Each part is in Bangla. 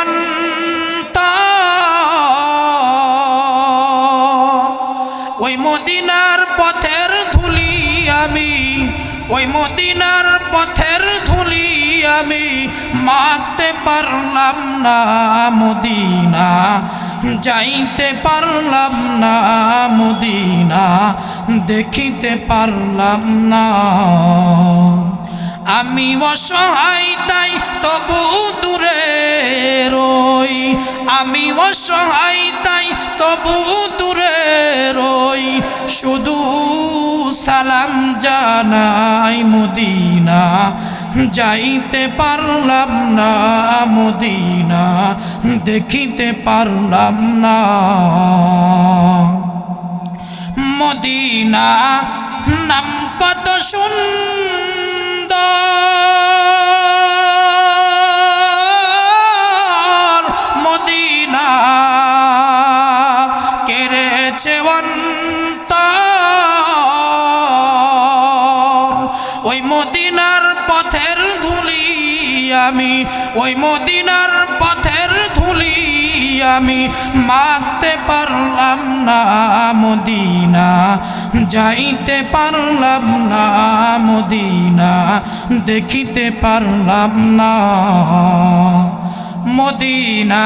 অন্তর। ওই মদিনার পথের ধুলি আমি, ওই মদিনার পথের ধুলি আমি মাখতে পারলাম না মদিনা, যাইতে পারলাম না মদিনা, দেখিতে পারলাম না। আমি অসহায়, তাই তবু দূরে রই। আমি অসহায়, তাই তবু দূরে রই। শুধু সালাম জানাই মদিনা, যাইতে পারলাম না মদিনা, দেখিতে পারলাম না। মদিনা নাম কত সুন্দর মদিনা কেড়েছে অন্তর। ওই মদিনার পথের ধুলি আমি, ওই মদিনার পথের ধুলি আমি, মাখতে পারলাম না মদিনা। যাইতে পারলাম না, মদিনা দেখিতে পারলাম না। মদিনা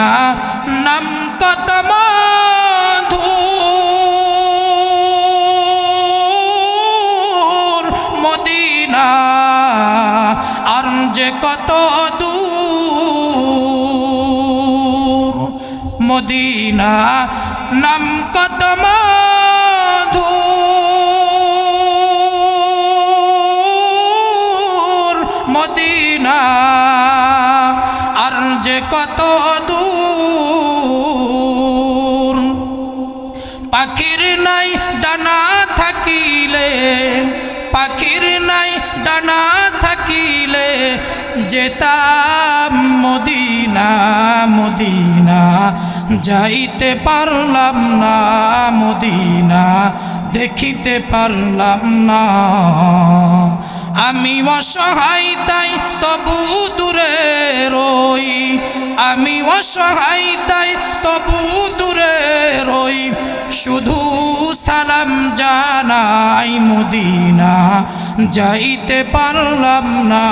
নাম কত মধুর মদিনা আর যে কত দূর? মদিনা নাম কত আর যে কত দূর। পাখির নাই ডানা থাকিলে, পাখির নাই ডানা থাকিলে যেতাম মদিনা মদিনা, যাইতে পারলাম না মদিনা, দেখিতে পারলাম না। আমি অসহায়, তাই তবু দূরে রই। আমি অসহায়, তাই তবু দূরে রই। শুধু সালাম জানাই মুদিনা, যাইতে পারলাম না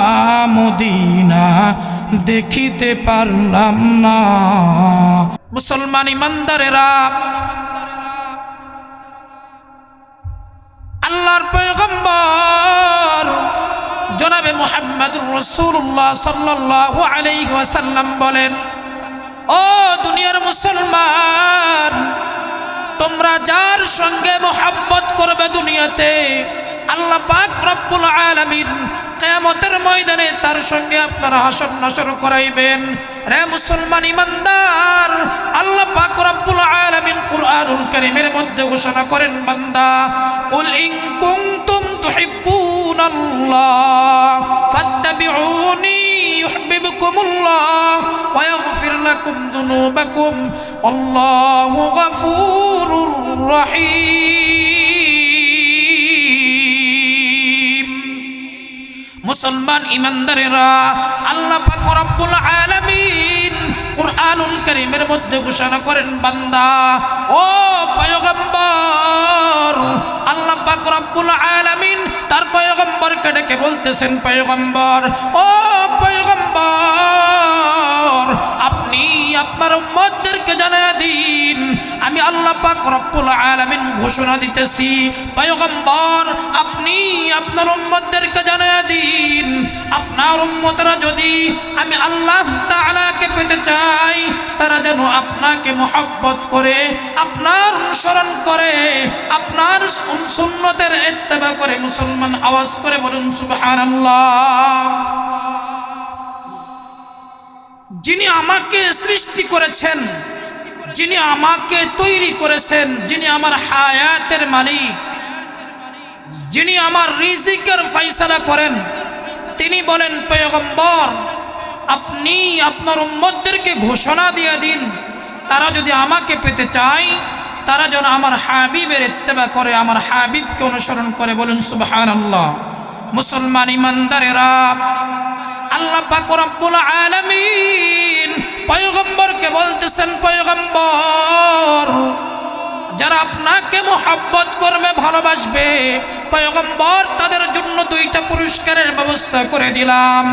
মুদিনা, দেখিতে পারলাম না। মুসলমান ইমানদারেরা মোহাম্মদুর রসুল্লাহ সাল্লাল্লাহু আলাইহি ওয়াসাল্লাম বলেন, ও দুনিয়ার মুসলমান, তোমরা যার সঙ্গে মোহাব্বত করবে দুনিয়াতে, আল্লাহ পাক রব্বুল আলামিন কিয়ামতের ময়দানে তার সঙ্গে আপনারা হাসর নাসর করাইবেন। রে মুসলমান ইমানদার, আল্লাহ পাক রব্বুল আলামিন কুরআনুল কারীমের মধ্যে ঘোষণা করেন, বান্দা, কুল ইন কুনতুম তুহিব্বুনাল্লাহ, ফাত্তাবিউনি ইউহিব্বুকুমুল্লাহ ওয়া ইয়াগফির লাকুম যুনুবাকুম আল্লাহু গফুরুর রহিম। মুসলমান ইমানদারেরা, আল্লাহ পাক রব্বুল আলামিন কুরআনুল কারীমের মধ্যে ঘোষণা করেন, বান্দা, ও পয়গম্বর, আল্লাহ পাক রব্বুল আলামিন পয়গম্বরকে ডেকে বলতেছেন পয়গম্বর ও পয়গম্বর আপনি আপনার উম্মতদেরকে জানা দিন। ঘোষণা দিতেছি, পয়গম্বর, আপনি আপনার উম্মতদেরকে জানায়া দিন। আপনার উম্মতরা যদি আমি আল্লাহ তাআলাকে পেতে চাই, তারা যেন আপনাকে মহব্বত করে, আপনার অনুসরণ করে, আপনার সুন্নতের ইত্তেবা করে, মুসলমান আওয়াজ করে বলুন, সুবহানাল্লাহ। যিনি আমাকে সৃষ্টি করেছেন যিনি আমাকে তৈরি করেছেন, যিনি আমার হায়াতের মালিক, যিনি আমার রিজিকের ফাইসালা করেন, তিনি বলেন পেয়গম্বর আপনি আপনার উম্মতদেরকে ঘোষণা দিয়ে দিন। তারা যদি আমাকে পেতে চায়, তারা যেন আমার হাবিবের ইত্তেবা করে, আমার হাবিবকে অনুসরণ করে। বলুন সুবহান আল্লাহ মুসলমান ইমানদারেরা, আল্লাহ পাক রব্বুল আলামিন পয়গম্বরকে বলতেছেন, পয়গম্বর, যারা আপনাকে মোহাব্বত করবে, ভালোবাসবে, পয়গম্বর, তাদের জন্য দুইটা পুরস্কারের ব্যবস্থা করে দিলাম।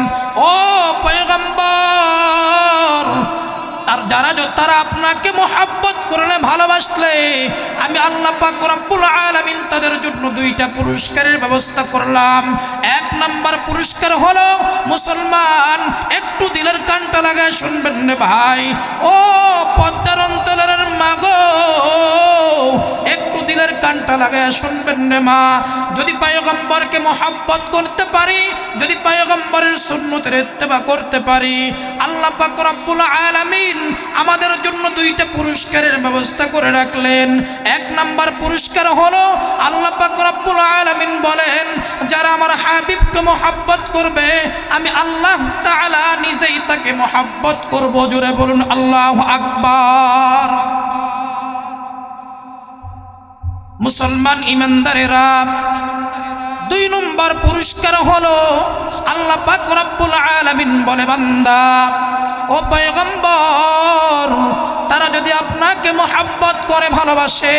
ও পয়গম্বর আর যারা তারা আপনাকে মোহাব্বত করলে ভালোবাসলে। আমি আল্লাহ পাক রব্বুল আলামিন তাদের জন্য দুইটা পুরস্কারের ব্যবস্থা করলাম। এক নাম্বার পুরস্কার হলো, মুসলমান, একটু দিলের কানটা লাগায় শুনবেন ভাই। ও পদ্মার অন্তরের মাগো। দিলের কানটা লাগায় শুনবেন রে মা। যদি পায়গম্বরকে মোহাব্বত করতে পারি, যদি পায়গম্বরের সুন্নতের ইত্তেবা করতে পারি, আল্লাহ পাক রব্বুল আলামিন আমাদের জন্য দুইটা পুরস্কারের ব্যবস্থা করে রাখলেন। এক নাম্বার পুরস্কার হলো আল্লাহ পাক রব্বুল আলামিন বলেন, যারা আমার হাবিবকে মোহাব্বত করবে, আমি আল্লাহ তাআলা নিজেই তাকে মোহাব্বত করব। জোরে বলুন, আল্লাহ আকবার। মুসলমান ইমানদারেরা, দুই নম্বর পুরস্কার হলো আল্লাহ পাক রব্বুল আলামিন বলে, বান্দা, ও পয়গম্বর, তারা যদি আপনাকে মোহাব্বত করে, ভালোবাসে,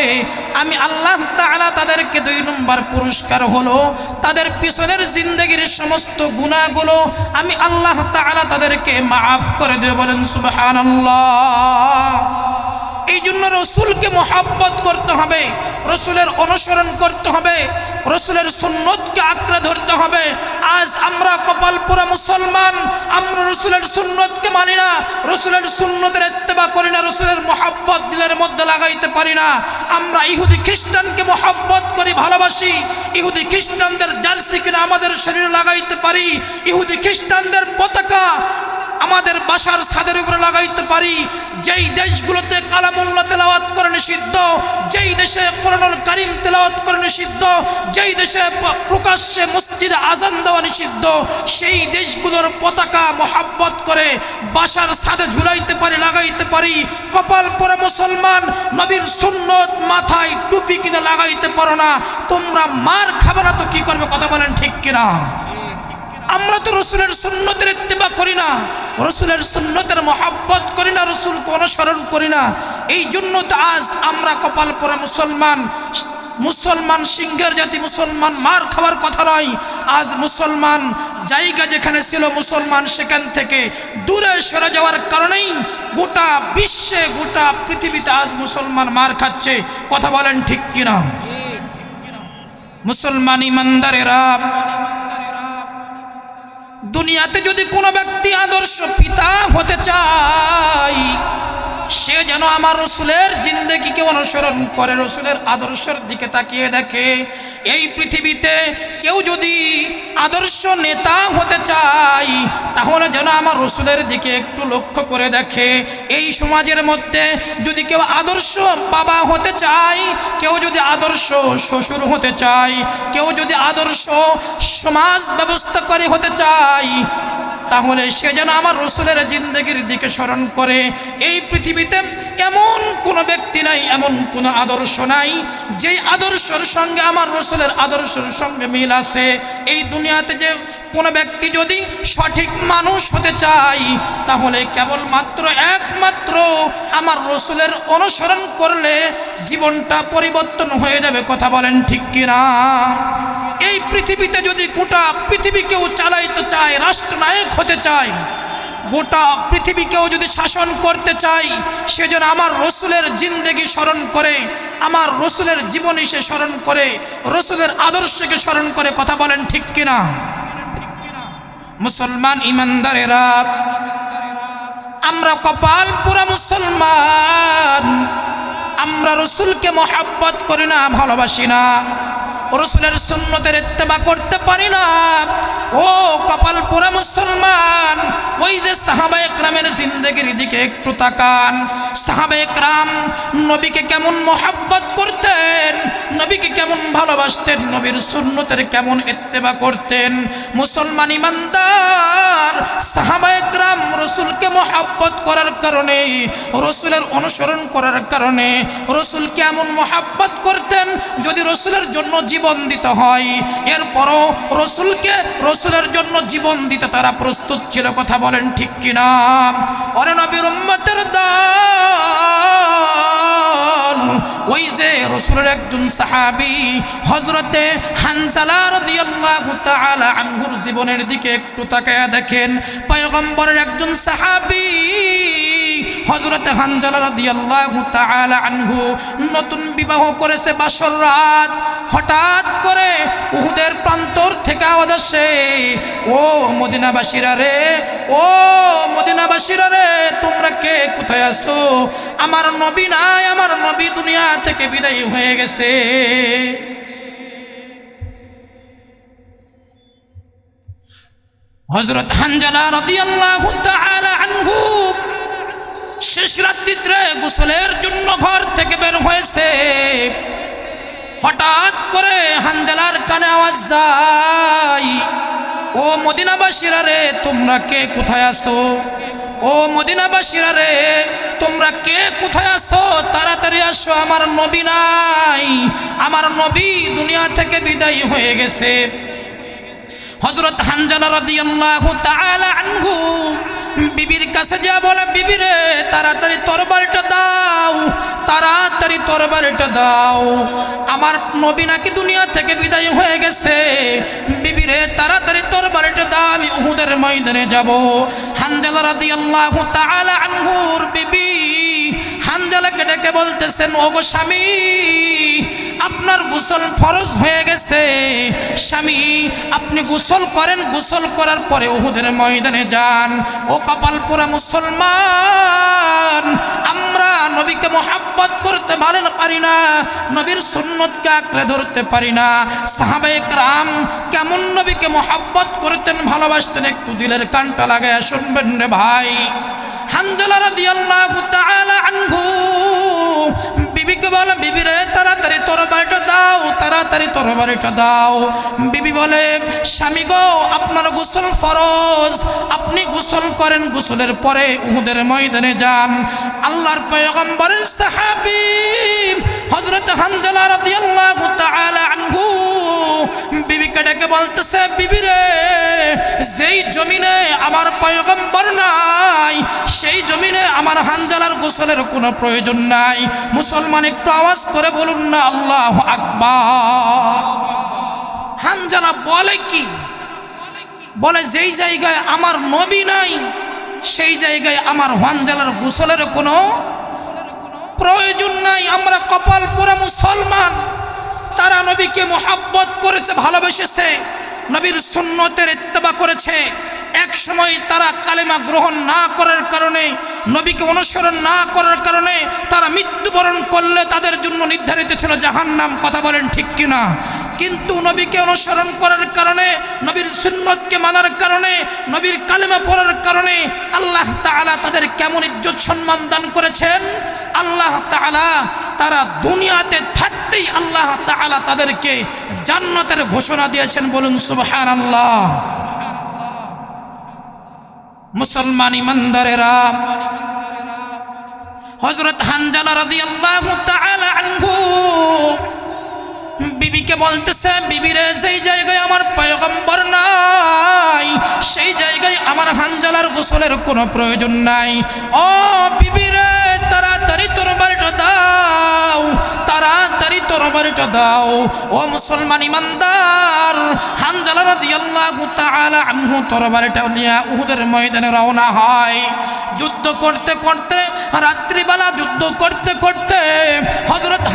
আমি আল্লাহ তাআলা তাদেরকে দুই নম্বর পুরস্কার হলো, তাদের পিছনের জিন্দগির সমস্ত গুণাগুলো আমি আল্লাহ তাআলা তাদেরকে মাফ করে দেব বলেন, সুবহানাল্লাহ। এই জন্য রসুলকে মোহাব্বত করতে হবে, রসুলের অনুসরণ করতে হবে, রসুলের সুন্নতকে আঁকড়ে ধরতে হবে। আজ আমরা কপালপুরা মুসলমান, আমরা রসুলের সুন্নতকে মানি না, রসুলের সুন্নতের ইত্তেবা করি না, রসুলের মোহাব্বত দিলের মধ্যে লাগাইতে পারি না। আমরা ইহুদি খ্রিস্টানকে মোহাব্বত করি, ভালোবাসি। ইহুদি খ্রিস্টানদের জার্সি কিনা আমাদের শরীরে লাগাইতে পারি। ইহুদি খ্রিস্টানদের পতাকা আমাদের বাসার ছাদের উপরে লাগাইতে পারি। যেই দেশগুলোতে কালামুল্লাহ তেলাওয়াত করে নিষিদ্ধ, যেই দেশে কোরআনুল কারিম তেলাওয়াত করে নিষিদ্ধ, যেই দেশে প্রকাশ্যে মসজিদে আজান দেওয়া নিষিদ্ধ, সেই দেশগুলোর পতাকা মহাব্বত করে বাসার ছাদে ঝুলাইতে পারি, লাগাইতে পারি। কপাল পরে মুসলমান নবীর সুন্নত মাথায় টুপি কিনে লাগাইতে পারো না। তোমরা মার খাবে না তো কি করবে? কথা বলেন ঠিক কিনা? আমরা তো রসুলের সুন্নতের ইত্তেবা করি না। রসুলের সুন্নতের মহাব্বত করি না, রসুলকে অনুসরণ করি না। এই জন্য তো আজ আমরা কপাল পরে মুসলমান মুসলমান সিংহের জাতি, মুসলমান মার খাওয়ার কথা নয়। আজ মুসলমান জায়গা যেখানে ছিল মুসলমান সেখান থেকে দূরে সরে যাওয়ার কারণেই গোটা বিশ্বে, গোটা পৃথিবীতে আজ মুসলমান মার খাচ্ছে। কথা বলেন ঠিক কিনা? মুসলমান ইমানদারেরা দুনিয়াতে যদি কোনো ব্যক্তি আদর্শ পিতা হতে চায় সে যেন আমার রসুলের জিন্দগিকে অনুসরণ করে, রসুলের আদর্শের দিকে তাকিয়ে দেখে। এই পৃথিবীতে কেউ যদি আদর্শ নেতা হতে চায়, তাহলে যেন আমার রসুলের দিকে একটু লক্ষ্য করে দেখে। এই সমাজের মধ্যে যদি কেউ আদর্শ বাবা হতে চায়, কেউ যদি আদর্শ শ্বশুর হতে চায়, কেউ যদি আদর্শ সমাজ ব্যবস্থাকারী হতে চায়, তাহলে সে যেন আমার রসুলের জিন্দগির দিকে স্মরণ করে। এই পৃথিবীতে এমন কোনো ব্যক্তি নাই, এমন কোনো আদর্শ নাই, যেই আদর্শের সঙ্গে আমার রসুলের আদর্শের সঙ্গে মিল আছে। এই দুনিয়াতে যে কোনো ব্যক্তি যদি সঠিক মানুষ হতে চায়, তাহলে কেবলমাত্র একমাত্র আমার রসুলের অনুসরণ করলে জীবনটা পরিবর্তন হয়ে যাবে, কথা বলেন ঠিক কিনা? এই পৃথিবীতে যদি গোটা পৃথিবীকেও চালাইতে চায়, রাষ্ট্রনায়ক হতে চায় গোটা পৃথিবীকেও যদি শাসন করতে চাই সেজন্য আমার রসুলের জিন্দেগি স্মরণ করে, আমার রসুলের জীবনী সে স্মরণ করে, রসুলের আদর্শকে স্মরণ করে, কথা বলেন ঠিক কিনা? মুসলমান ইমানদারেরা, আমরা কপাল পুরা মুসলমান, আমরা রসুলকে মহাব্বত করি না, ভালোবাসি না, রসুলের সুন্নতের ইত্তেবা করতে পারি না, ও জিন্দগির দিকে একটু তাকান। সাহাবে একরাম নবীকে কেমন মোহাব্বত করতেন? নবীকে কেমন ভালোবাসতেন? নবীর সুন্নতের কেমন ইত্তেবা করতেন? মুসলমান ইমানদার, সাহাবা একরাম রসুলকে মোহাব্বত করার কারণে, রসুলের অনুসরণ করার কারণে রসুল কেমন মোহাব্বত করতেন যদি রসুলের জন্য জীবন দিতে হয়। এরপরও রসুলকে রসুলের জন্য জীবন দিতে তারা প্রস্তুত ছিল, কথা বলেন ঠিক কিনা? অরে নবীর উম্মতের দল ওই যে রসুলের একজন সাহাবি হজরতে হানসালার আনহুর জীবনের দিকে একটু তাকায়া দেখেন, পয়গম্বরের একজন সাহাবি হজরতে হানজালা রাদিয়াল্লাহু তাআলা আনহু নতুন বিবাহ করেছে বাসর রাত। হঠাৎ করে উহুদের প্রান্তর থেকে আওয়াজ আসে, ও মদিনাবাসীরা রে, ও মদিনাবাসীরা রে, তোমরা কে? কোথায় আছো? আমার নবী নাই, আমার নবী দুনিয়া থেকে বিদায় হয়ে গেছে। হজরত হানজালা রাদিয়াল্লাহু তাআলা আনহু শেষ রাত্রিতে গোসলের জন্য ঘর থেকে বের হয়েছে। হঠাৎ করে হানজালার কানে আওয়াজ যায়, ও মদিনাবাসীরা রে, তোমরা কে কোথায় আসো ও মদিনাবাসীরা রে, তোমরা কে কোথায় আসো তাড়াতাড়ি আসো, আমার নবী নাই, আমার নবী দুনিয়া থেকে বিদায় হয়ে গেছে। হজরত হানজালা রাদিয়াল্লাহু তাআলা আনহু বিবির কাছে যা বলে, বিবি রে, তাড়াতাড়ি তরবারিটা দাও, তাড়াতাড়ি তরবারিটা দাও। আমার নবী নাকি দুনিয়া থেকে বিদায় হয়ে গেছে। বিবি রে, তাড়াতাড়ি তরবারিটা দাও, আমি উহুদের ময়দানে যাব। হানজালা রাদিয়াল্লাহু তাআলা আনহুর বিবি হানজালাকে ডেকে বলতেছেন, ওগো স্বামী আপনার গোসল ফরজ হয়ে গেছে। স্বামী, আপনি গোসল করেন, গোসল করার পরে উহুদের ময়দানে যান। ও কপাল পোড়া মুসলমান, আমরা নবীকে মোহাব্বত করতে পারেন পারি না, নবীর সুন্নতকে আঁকড়ে ধরতে পারি না। সাহাবে রাম কেমন নবীকে মোহাব্বত করতেন, ভালোবাসতেন, একটু দিলের কানটা লাগায় শুনবেন রে ভাই। হানজালা রাদিয়াল্লাহু বিবিকে বলে, বিবি রে, তাড়াতাড়ি তরবারিটা দাও, তাড়াতাড়ি তরবারিটা দাও। বিবি বলে, স্বামী গো, আপনার গোসল ফরজ। আপনি গোসল করেন, গোসলের পরে উহুদের ময়দানে যান। আল্লাহর পয়গম্বরের সাহাবী হযরত হানজালা রাদিয়াল্লাহু তাআলা আনহু বিবিকে ডেকে বলতেছে, বিবি রে, যেই জমিনে আমার পয়গম্বর নাই, সেই জমিনে আমার হানজালার গোসলের কোনো প্রয়োজন নাই। মুসলমান একটু আওয়াজ করে বলুন না, আল্লাহ আকবার। হানজালা বলে কি? বলে, যেই জায়গায় আমার নবী নাই, সেই জায়গায় আমার হানজালার গোসলের কোনো প্রয়োজন নাই। আমরা কপাল পোড়া মুসলমান। তারা নবীকে মোহাব্বত করেছে, ভালোবেসেছে, নবীর সুন্নতের ইত্তেবা করেছে। এক সময় তারা কালেমা গ্রহণ না করার কারণে, নবীকে অনুসরণ না করার কারণে তারা মৃত্যুবরণ করলে তাদের জন্য নির্ধারিত ছিল জাহান্নাম, কথা বলেন ঠিক কিনা? কিন্তু নবীকে অনুসরণ করার কারণে, নবীর সুন্নতকে মানার কারণে, নবীর কালেমা পড়ার কারণে আল্লাহ তাআলা তাদের কেমন ইজ্জত সম্মান দান করেছেন? আল্লাহ তাআলা তারা দুনিয়াতে থাকতেই আল্লাহ তাআলা তাদেরকে জান্নাতের ঘোষণা দিয়েছেন, বলুন সুবহানাল্লাহ। মুসলমান ইমানদারেরা হজরত হানজালা তাআলা আনহু বিবিকে বলতেছে, বিবিরে সেই জায়গায় আমার পয়গম্বর নাই, সেই জায়গায় আমার হানজালার গোসলের কোনো প্রয়োজন নাই। ও বিবিরে, তাড়াতাড়ি তোর বাড়িটা দাও তাড়াতাড়ি তোর বাড়িটা দাও। ও মুসলমান ইমানদার, হানজালা রাদিয়াল্লাহু তাআলা আনহু তোর বাড়িটা নিয়ে উহুদের ময়দানে রওনা হয়। যুদ্ধ করতে করতে, রাত্রিবেলা যুদ্ধ করতে করতে হজরত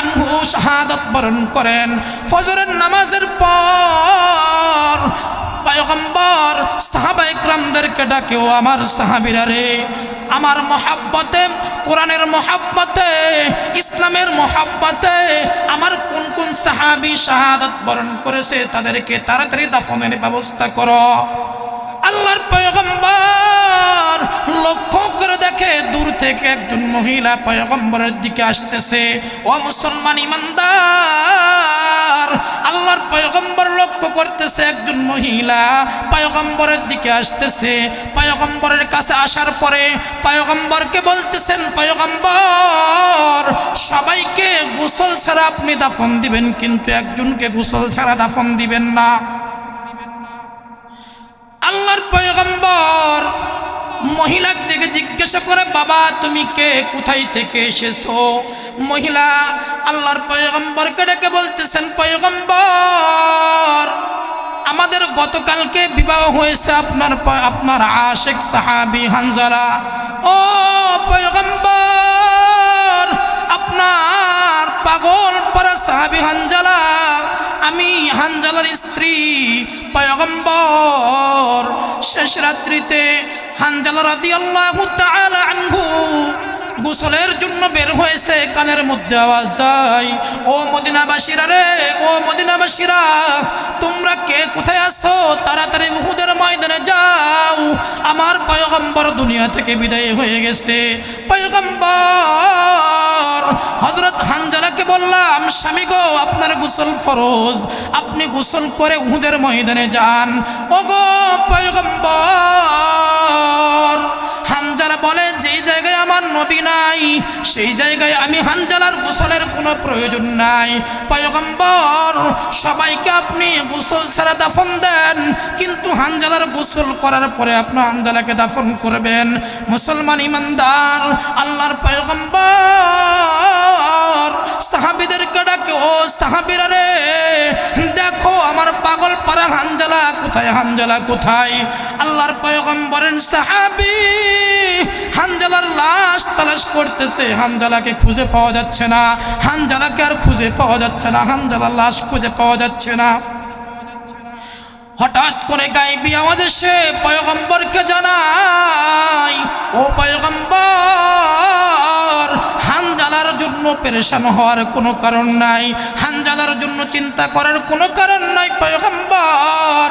আনহু শাহাদাত বরণ করেন। ফজরের নামাজের পর পয়গম্বর সাহাবা ইকরামদেরকে ডাকেও, আমার সাহাবিরা রে, আমার মহাব্বতে, কোরআনের মহাব্বতে, ইসলামের মহাব্বতে আমার কোন কোন সাহাবি শাহাদাত বরণ করেছে, তাদেরকে তাড়াতাড়ি দাফনের ব্যবস্থা করো। আল্লাহর পয়গম্বর লক্ষ্য করে দেখে, দূর থেকে একজন মহিলা পয়গম্বরের দিকে আসতেছে, ও মুসলমান ইমানদার আল্লাহর পয়গম্বর লক্ষ্য করতেছে একজন মহিলা, পয়গম্বরের দিকে আসতেছে। পয়গম্বরের কাছে আসার পরে পয়গম্বরকে বলতেছেন, পয়গম্বর, সবাইকে গোসল ছাড়া আপনি দাফন দিবেন, কিন্তু একজনকে গোসল ছাড়া দাফন দিবেন না। আল্লাহর পয়গম্বর মহিলা থেকে জিজ্ঞাসা করে, বাবা, তুমি কে? কোথায় থেকে এসেছ? মহিলা আল্লাহর পয়গম্বরকে ডেকে বলতেছেন, পয়গম্বর, আমাদের গতকালকে বিবাহ হয়েছে আপনার আপনার আশেক সাহাবি হানজালা ও পয়গম্বর, আপনার পাগল পারা সাহাবি হানজালা আমি হানজালার স্ত্রী পয়গম্বর। শেষ রাত্রিতে হানজালা রাদি আল্লাহ গোসলের জন্য বের হয়েছে, কানের মধ্যে আওয়াজ যায়, ও মদিনাবাসীরা রে, ও মদিনাবাসীরা, তোমরা কে? কোথায় আসছো তাড়াতাড়ি উহুদের ময়দানে যাও। আমার পয়গম্বর দুনিয়া থেকে বিদায় হয়ে গেছে। পয়গম্বর হজরত হানজালাকে বললাম, স্বামী গো, আপনার গোসল ফরজ। আপনি গোসল করে উহুদের ময়দানে যান। ও গো পয়গম্বর, হানজালা বলে, যেই জায়গায় আমার নবী নাই। সেই জায়গায় আমি হানজালার গোসলের কোনো প্রয়োজন নাই। পয়গম্বর, সবাইকে আপনি গোসল ছাড়া দাফন দেন। কিন্তু হানজালার গোসল করার পরে আপনি হানজালাকে দাফন করবেন। মুসলমান ইমানদার, আল্লাহর পয়গম্বর, সাহাবিদেরকে ডাকে, ও সাহাবিরা রে, দেখো আমার পাগল পারা হানজালা কোথায় হানজালা কোথায়? আল্লাহর পয়গম্বরের সাহাবি হানজালার লাশ তালাশ তালাশ করতেছে। হানজালাকে খুঁজে পাওয়া যাচ্ছে না। হানজালাকে আর খুঁজে পাওয়া যাচ্ছে না। হানজালার লাশ খুঁজে পাওয়া যাচ্ছে না। হঠাৎ করে গাইবি আওয়াজ এসে পয়গম্বরকে জানাই ও পয়গম্বর, হানজালার জন্য পেরেশান হওয়ার কোনো কারণ নাই। হানজালার জন্য চিন্তা করার কোনো কারণ নাই, পয়গম্বর।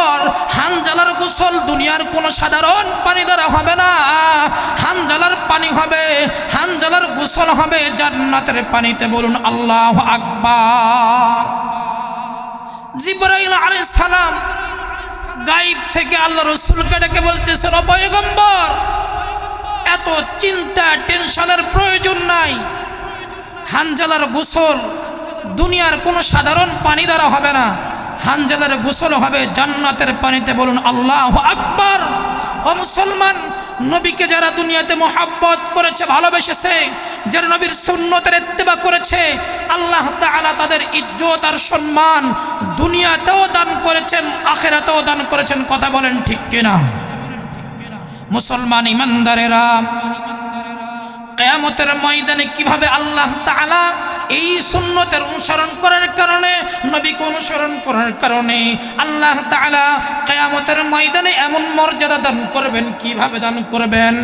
পয়গম্বর হানজালার গোসল দুনিয়ার কোনো সাধারণ পানি দ্বারা হবে না। হানজালার পানি হবে, হানজালার গোসল হবে জান্নাতের পানিতে বলুন আল্লাহ আকবার। জিব্রাইল আলাইহিস সালাম গাইব থেকে আল্লাহ রসুলকে ডেকে বলতেছেন অপয়গম্বর এত চিন্তা, টেনশনের প্রয়োজন নাই। হানজালার গোসল দুনিয়ার কোনো সাধারণ পানি দ্বারা হবে না। হানজালার গোসল হবে জান্নাতের পানিতে বলুন, আল্লাহ আকবার। ও মুসলমান, নবীকে যারা দুনিয়াতে মোহাব্বত করেছে, ভালোবেসেছে, যারা নবীর সুন্নতের ইত্তেবা করেছে, আল্লাহ তাআলা তাদের ইজ্জত আর সম্মান দুনিয়াতেও দান করেছেন, আখেরাতেও দান করেছেন। কথা বলেন ঠিক কিনা? মুসলমান ইমানদারেরা, কেয়ামতের ময়দানে কীভাবে আল্লাহ তাআলা এই সুন্নতের অনুসরণ করার কারণে, নবীকে অনুসরণ করার কারণে আল্লাহ তাআলা কেয়ামতের ময়দানে এমন মর্যাদা দান করবেন, কীভাবে দান করবেন?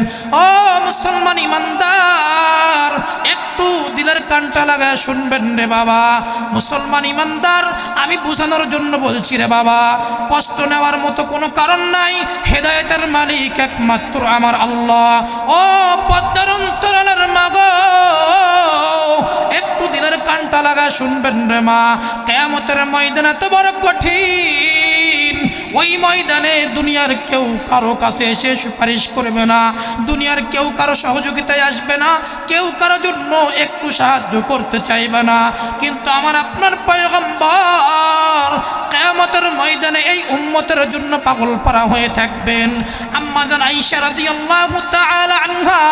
ও মুসলমান ইমানদার, একটু দিলের কানটা লাগায় শুনবেন রে বাবা। মুসলমান ইমানদার, আমি বোঝানোর জন্য বলছি রে বাবা, কষ্ট নেওয়ার মতো কোনো কারণ নাই, হেদায়েতের মালিক একমাত্র আমার আল্লাহ। ও পদ্মার অন্তরালের মাগো, একটু দিলের কানটা লাগা শুনবেন রে মা। কেয়ামতের ময়দানে তো বড় কঠিন। ওই ময়দানে দুনিয়ার কেউ কারও কাছে এসে সুপারিশ করবে না। দুনিয়ার কেউ কারও সহযোগিতায় আসবে না। কেউ কারও জন্য একটু সাহায্য করতে চাইবে না। কিন্তু আমার আপনার পয়গম্বর কেয়ামতের ময়দানে এই উম্মতের জন্য পাগল পারা হয়ে থাকবেন। আম্মা জান আইসা রাদিয়াল্লাহু তাআলা আনহা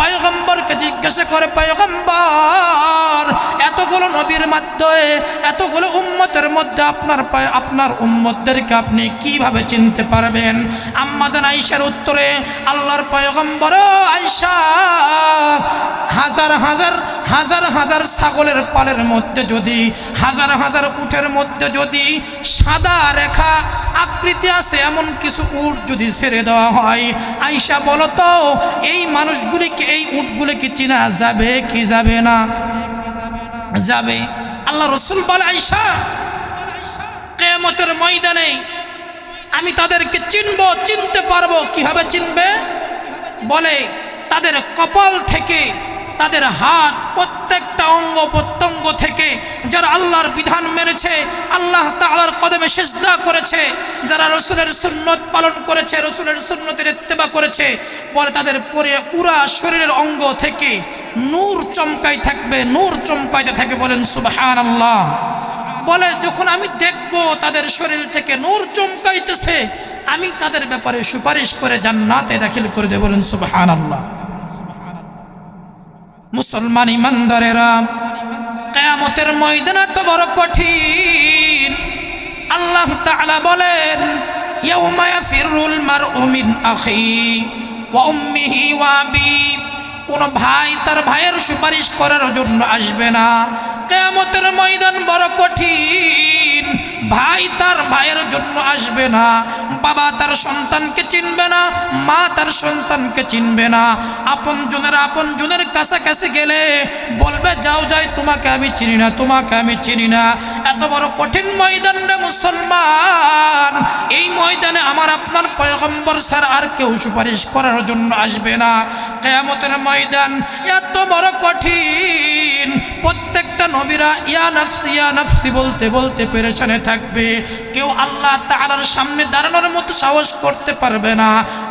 পয়গম্বরকে জিজ্ঞাসা করে, পয়গম্বর, এতগুলো নবীর মাধ্যমে এতগুলো উম্মতের মধ্যে আপনার আপনার উম্মতদেরকে আপনি কীভাবে চিনতে পারবেন? আম্মা জান আইসার উত্তরে, আল্লাহর পয়গম্বর আইসা হাজার হাজার হাজার হাজার ছাগলের পালের মধ্যে যদি, হাজার হাজার উটের মধ্যে যদি সাদা রেখা আকৃতি আছে, এমন কিছু উট যদি ছেড়ে দেওয়া হয় আইসা বলো তো, এই মানুষগুলিকে, এই উটগুলিকে চেনা যাবে কি যাবে না? যাবে। আল্লাহ রসুল বলে আইসা কেমতের ময়দানে আমি তাদেরকে চিনব, চিনতে পারব, কীভাবে চিনবে? বলে, তাদের কপাল থেকে তাদের হাত প্রত্যেকটা অঙ্গ প্রত্যঙ্গ থেকে যারা আল্লাহর বিধান মেনেছে, আল্লাহ তাআলার কদমে সেজদা করেছে, যারা রসুলের সুন্নত পালন করেছে, রসুলের সুন্নতের ইত্তেবা করেছে বলে তাদের পরে পুরা শরীরের অঙ্গ থেকে নূর চমকাই থাকবে, নূর চমকাইতে থাকবে বলেন সুবহান আল্লাহ বলে, যখন আমি দেখব তাদের শরীর থেকে নূর চমকাইতেছে, আমি তাদের ব্যাপারে সুপারিশ করে জান্নাতে দাখিল করে দেব বলেন সুবহান আল্লাহ মুসলমান ইমানদারেরা, কেয়ামতের ময়দান তো বড় কঠিন। আল্লাহ তাআলা বলেন, ইয়াউমা ইয়াফিরুল মারউ মিন আখি ওয়া উম্মিহি ওয়া আবি। কোন ভাই তার ভাইয়ের সুপারিশ করার জন্য আসবে না। কেয়ামতের ময়দান বড় কঠিন। ভাই তার ভাইয়ের জন্য আসবে না, বাবা তার সন্তানকে চিনবে না, মা তার সন্তানকে চিনবে না। আপন জনের আপন জনের কাছাকাছি গেলে বলবে, যাও যাই, তোমাকে আমি চিনি না, তোমাকে আমি চিনি না। এত বড় কঠিন ময়দান রে মুসলমান। এই ময়দানে আমার আপনার পয়গম্বর স্যার আর কেউ সুপারিশ করার জন্য আসবে না। কেয়ামতের ময়দান এত বড় কঠিন। প্রত্যেকটা নবীরা ইয়া নাফসি ইয়া নাফসি বলতে বলতে পেরেছানে থাকবে। কেউ আল্লাহ তাআলার সামনে দাঁড়ানোর মতো সাহস করতে পারবে না।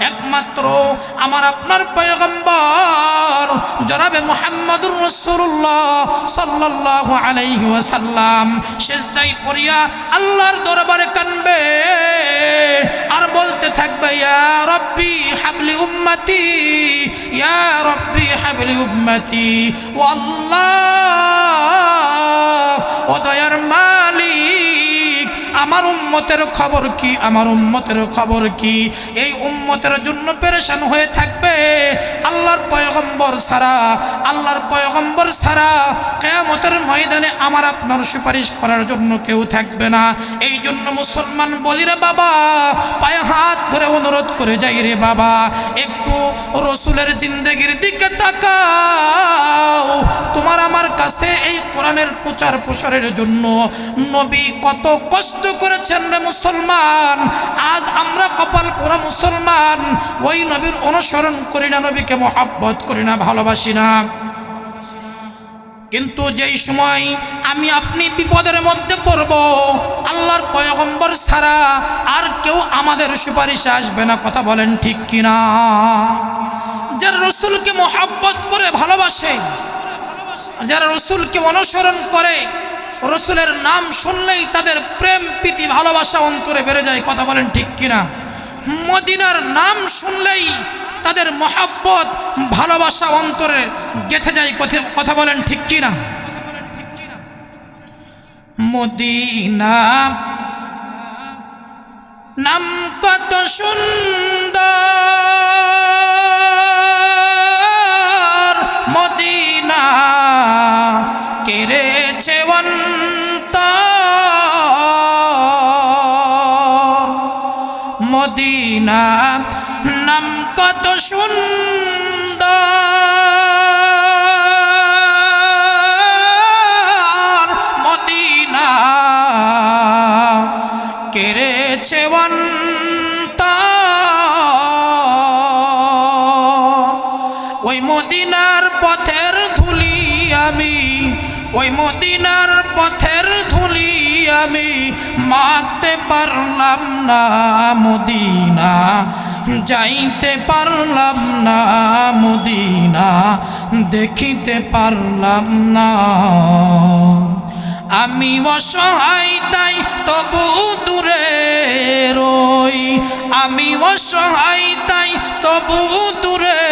একমাত্র আমার আপনার পয়গম্বর জনাবে মুহাম্মদুর রাসূলুল্লাহ সাল্লাল্লাহু আলাইহি ওয়াসাল্লাম। সেজদাই পড়িয়া আল্লাহর দরবারে কানবে আর বলতে থাকবে, ইয়া রব্বি হাবলি উম্মতি, ইয়া রব্বি হাবলি উম্মতি ও আল্লাহ ও দয়ার মালিক আমার উম্মতের খবর কি? আমার উম্মতের খবর কি? এই উম্মতের জন্য পেরেশান হয়ে থাকবে। আল্লাহর পয়গম্বর ছাড়া, আল্লাহর পয়গম্বর ছাড়া কেয়ামতের ময়দানে আমার আপনার সুপারিশ করার জন্য কেউ থাকবে না। এই জন্য মুসলমান বলি রে বাবা, পায়ে হাত ধরে অনুরোধ করে যাই রে বাবা, একটু রসুলের জিন্দগির দিকে তাকাও। কাছে এই কোরআনের প্রচার প্রসারের জন্য নবী কত কষ্ট করেছেন রে মুসলমান। আজ আমরা কপাল পোড়া মুসলমান। ওই নবীর অনুসরণ করি না, নবীকে মহাব্বত করি না, ভালোবাসি না। কিন্তু যেই সময় আমি আপনি বিপদের মধ্যে পড়ব, আল্লাহর পয়গম্বর ছাড়া আর কেউ আমাদের সুপারিশে আসবে না, কথা বলেন ঠিক কিনা? যারা রসুলকে মহাব্বত করে ভালোবাসে যারা রসুলকে অনুসরণ করে, রসুলের নাম শুনলেই তাদের প্রেম, প্রীতি, ভালোবাসা অন্তরে বেড়ে যায়। কথা বলেন ঠিক কিনা? মদিনার নাম শুনলেই তাদের মহাব্বত, ভালোবাসা অন্তরে গেথে যায়। কথা- বলেন ঠিক কিনা? মদিনা নাম কত সুন্দর। মদিনা নাম কত সুন্দর। না মদিনা, যাইতে পারলাম না মদিনা, দেখিতে পারলাম না। আমি অসহায়, তাই তবু দূরে রই। আমি অসহায়, তাই তবু দূরে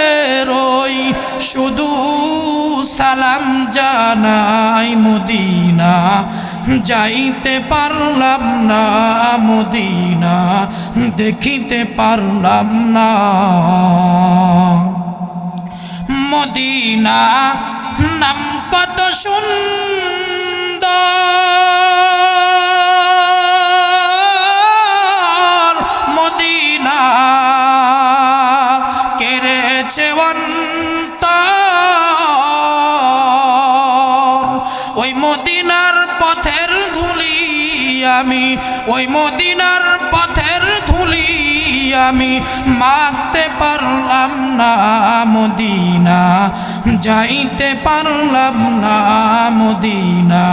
রই। শুধু সালাম জানাই মদিনা যাইতে পারলাম না মদিনা দেখিতে পারলাম না। মদিনা নাম কত সুন্দর। মদিনা ওই মদিনার পথের ধুলি আমি, ওই মদিনার পথের ধুলি আমি। মাখতে পারলাম না মদিনা, যাইতে পারলাম না মদিনা,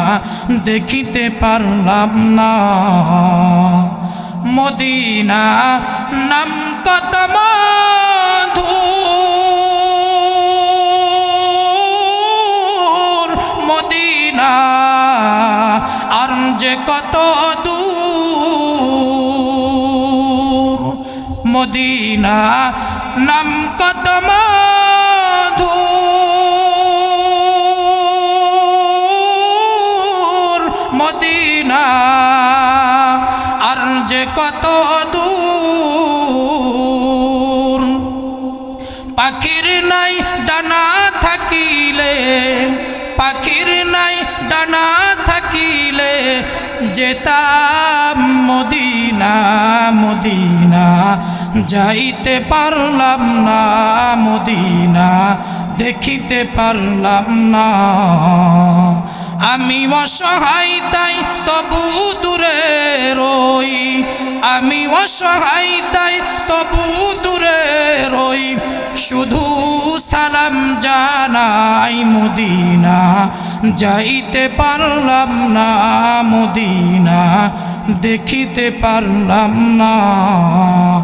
দেখিতে পারলাম না মদিনা। নাম মদিনা নাম কত মধুর মদিনা আর যে কত দূর। পাখির নাই ডানা থাকিলে, পাখির নাই ডানা থাকিলে যেতাম মদিনা মদিনা। যাইতে পারলাম না মদিনা, দেখিতে পারলাম না। আমি অসহায়, তাই তবু দূরে রই। আমি অসহায়, তাই তবু দূরে রই। শুধু সালাম জানাই মদিনা, যাইতে পারলাম না মদিনা, দেখিতে পারলাম না।